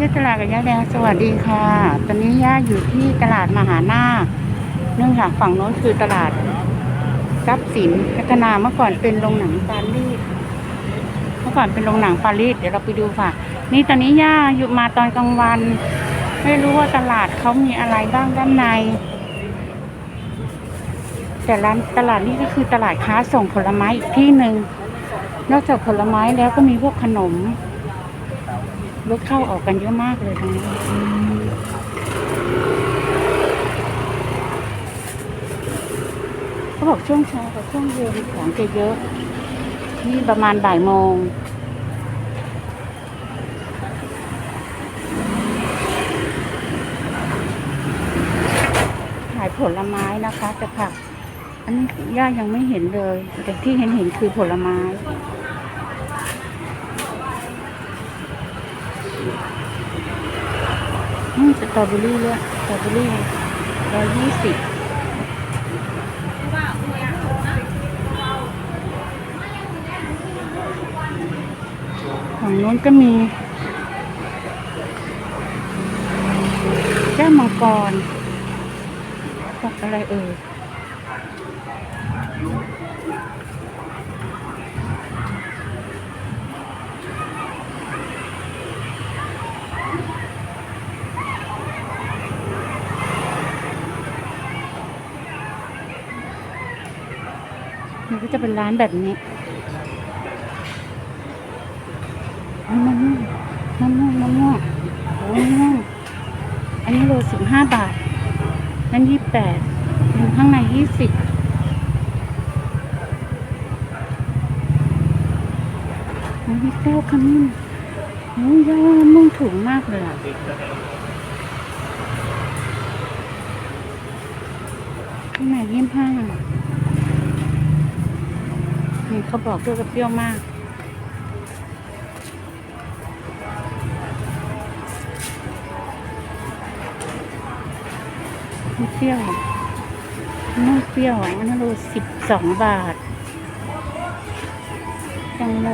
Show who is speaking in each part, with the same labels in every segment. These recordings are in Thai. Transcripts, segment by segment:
Speaker 1: ที่ตลาดกับย่าแดงสวัสดีค่ะ ตอนนี้ย่าอยู่ที่ตลาดมหานาเนื่องจากฝั่งโน้นคือตลาดทรัพย์สินพัฒนาเมื่อก่อนเป็นโรงหนังปารีสเมื่อก่อนเป็นโรงหนังปารีสเดี๋ยวเราไปดูค่ะ นี่ตอนนี้ย่าอยู่มาตอนกลางวัน ไม่รู้ว่าตลาดเขามีอะไรบ้างด้านใน แต่ร้านตลาดนี้ก็คือตลาดค้าส่งผลไม้อีกที่หนึ่งนอกจากผลไม้แล้วก็มีพวกขนม รถเข้าออกกันเยอะมากเลยตรงนี้เขาบอกช่วงเช้ากับช่วงเย็นของจะเยอะ นี่ประมาณบ่ายโมงขายผลไม้นะคะแต่ผัก อันนี้ย่ายังไม่เห็นเลย แต่ที่เห็นเห็นคือผลไม้ อืมสตรอเบอรี่เลยสตรอเบอรี่ร้อยยี่สิบฝั่งนู้นก็มี แก้วมังกรกับอะไรเอ่ย ก็จะเป็นร้านแบบนี้มะม่วงมะม่วงมะม่วงโอ้มะม่วงอันนี้โลสิบห้าบาท นั่นยี่แปดข้างในยี่สิบนี่แก้วขมิ้นโอ้ยยาวมะม่วงถูกมากเลยอะข้างในยี่ห้า เขาบอกด้วยกับเปรี้ยวมาก ไม่เปรี้ยวไม่เปรี้ยวอะอันนั้นโลสิบสองบาทจังโล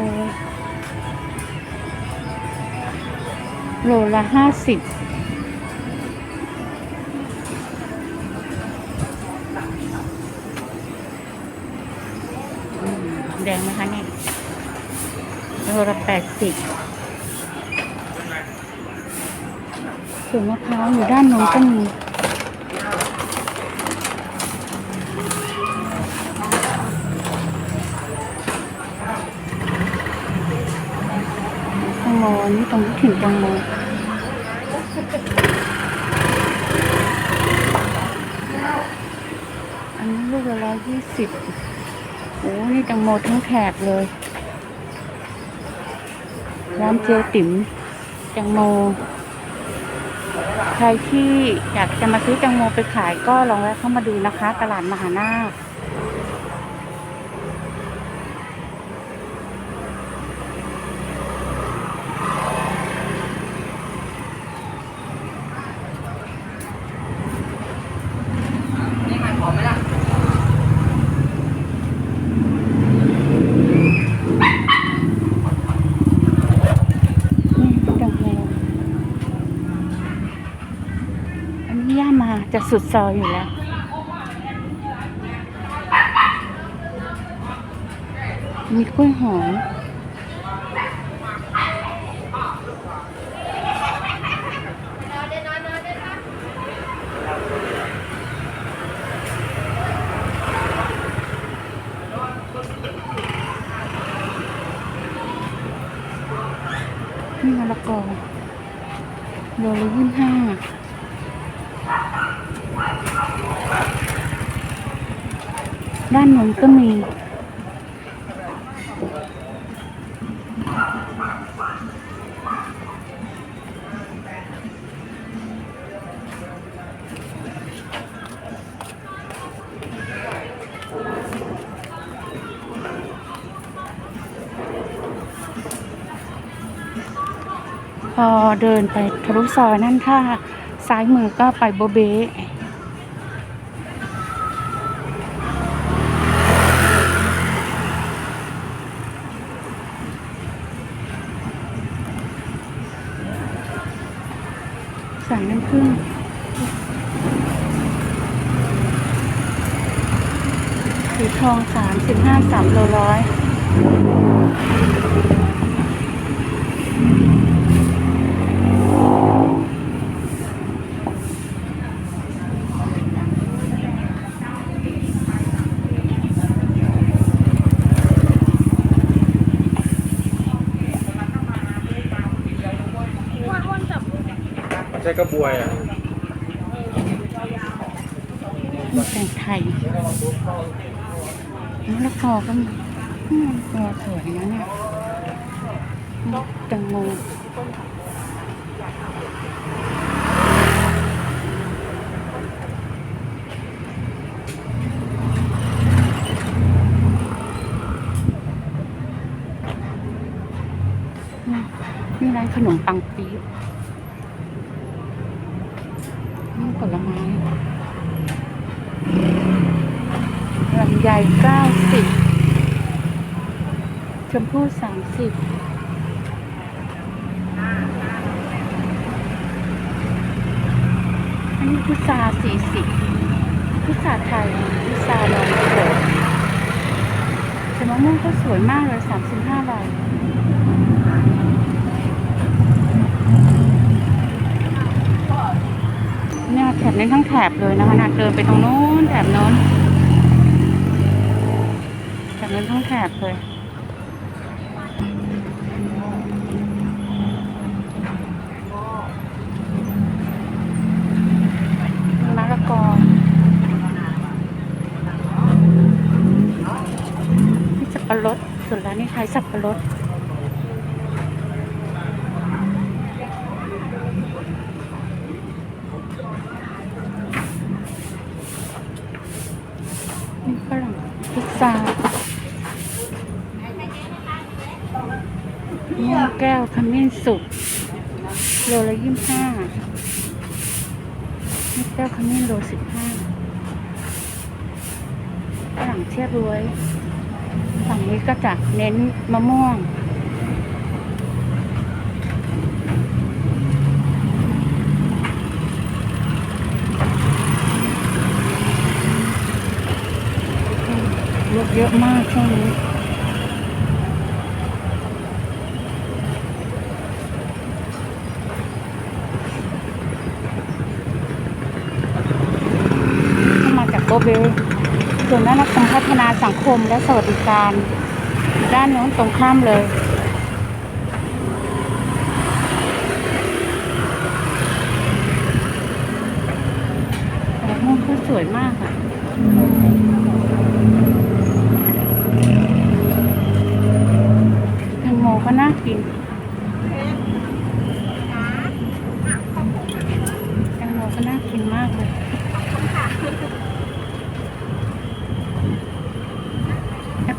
Speaker 1: โลละห้าสิบ โละแปดสิบส่วนมะพร้าวอยู่ด้านโน้นก็มีแตงโมอันนี้ตรงที่ถึงแตงโมอันนี้ลูกละร้อยยี่สิบโอ้นี่แตงโมทั้งแถบเลย ร้านเจลติ๋มแตงโม ใครที่อยากจะมาซื้อแตงโมไปขายก็ลองแวะเข้ามาดูนะคะ ตลาดมหานาค
Speaker 2: นี่ขายของไหมล่ะ
Speaker 1: นี่แตงโมอันนี้ย่ามา จะสุดซอยอยู่แล้วมีกล้วยหอมนี่มะละกอโลละยี่ห้า ด้านโน้นก็มี พอเดินไปทะลุซอยนั่นถ้าซ้ายมือก็ไปโบเบะ สั่งน้ำผึ้งสีทองสามสิบห้าสามโลร้อย
Speaker 3: ช่กระบวยอะ
Speaker 1: มีแตงไทยมะละกอก็มีมะละกอสวยนะเนี่ยแตงโมมนี่ร้านขนมปังปี๊บนี่ผลไม้ ลำไยเก้าสิบชมพู่สามสิบอันนี้พุทราสี่สิบพุทราไทยพุทราลองโขดแต่มะม่วงก็สวยมากเลยสามสิบห้าบาทเนี่ยแถบนี้ทั้งแถบเลยนะคะนะเดินไปตรงโน้นแถบโน้น มันทั้งแถบเลยมะละกอนี่สับปะรดส่วนร้านนี้ขายสับปะรด นี่ฝรั่งพิซซ่าม่วงแก้วข มิ้นสุกโลละยี่สิบห้านี่แก้วขมิ้นโลสิบห้าฝรั่งเทียบรวยฝั่งนี้ก็จะเน้นมะม่วงรถเยอะมากช่วงนี้เข้า มาจากโกเบส่วนนั้นกรพัฒนาสังคมและสวัสดิการ ด้านโน้นตรงข้ามเลย แต่ม่วงก็สวยมากอะแตงโมก็น่ากินแตงโมก็น่ากินมากเลย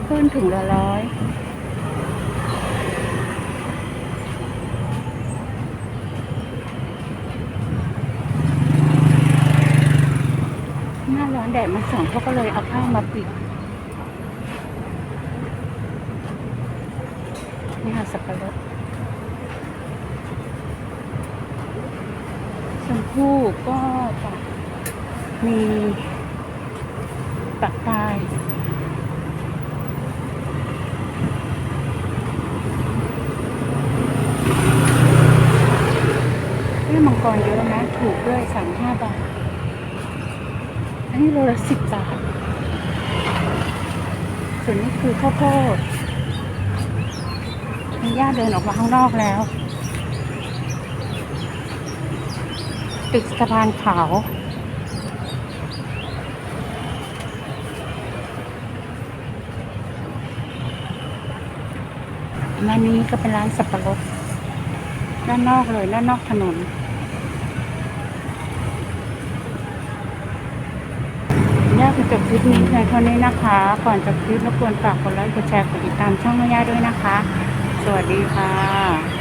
Speaker 1: แอปเปิ้ลถุงละร้อยหน้าร้อนแดดมันส่องเขาก็เลยเอาผ้ามาปิดนี่ค่ะสับปะรดชมพู่ก็จะมีปักปลายเรื่องมังกรเยอะนะ ถูก ด้วยสามห้าบาท อันนี้โลละสิบบาท ส่วนนี้คือข้าวโพดมีญาติเดินออกมาข้างนอกแล้วตึกสะพานขาวมานี้ก็เป็นร้านสับปะรดด้านนอกเลยด้านนอกถนน ย่าจะจบคลิปนี้เพียงเท่านี้นะคะ ก่อนจบคลิปรบกวนฝากกดไลค์กดแชร์กดติดตามช่องแม่ย่าด้วยนะคะ สวัสดีค่ะ